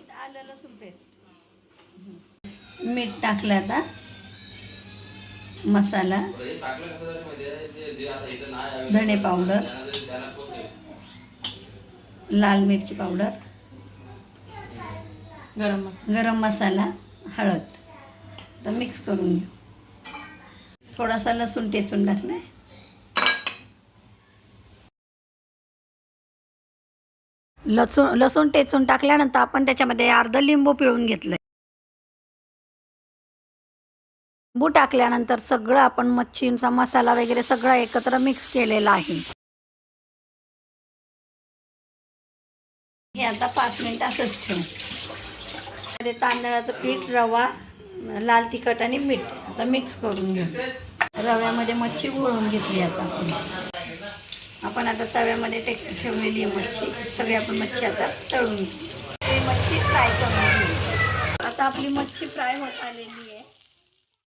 मीठ आलं लसूण पेस्ट मीठ टाकलं आता. मसाला. धणे पावडर. लाल मिरची पावडर. गरम मसाला. गरम मसाला हळद. तर मिक्स करून घेऊ. थोडासा लसूण टेचून टाकलाय. लसूण लसूण टेचून टाकल्यानंतर आपण त्याच्यामध्ये अर्ध लिंबू पिळून घेतलंय. लिंबू टाकल्यानंतर सगळं आपण मच्छीचा मसाला वगैरे सगळं एकत्र मिक्स केलेला आहे. हे आता पाच मिनिट असंच ठेवू. मध्ये तांदळाचं पीठ रवा लाल तिखट आणि मीठ. आता मिक्स करून घेऊ. रव्यामध्ये मच्छी गोळून घेतली आता आपण. आपण आता तव्यामध्ये ते ठेवलेली आहे मच्छी. सगळी आपण मच्छी आता तळून घेऊ. ते मच्छी फ्राय करून घेऊ. आता आपली मच्छी फ्राय होत आलेली आहे.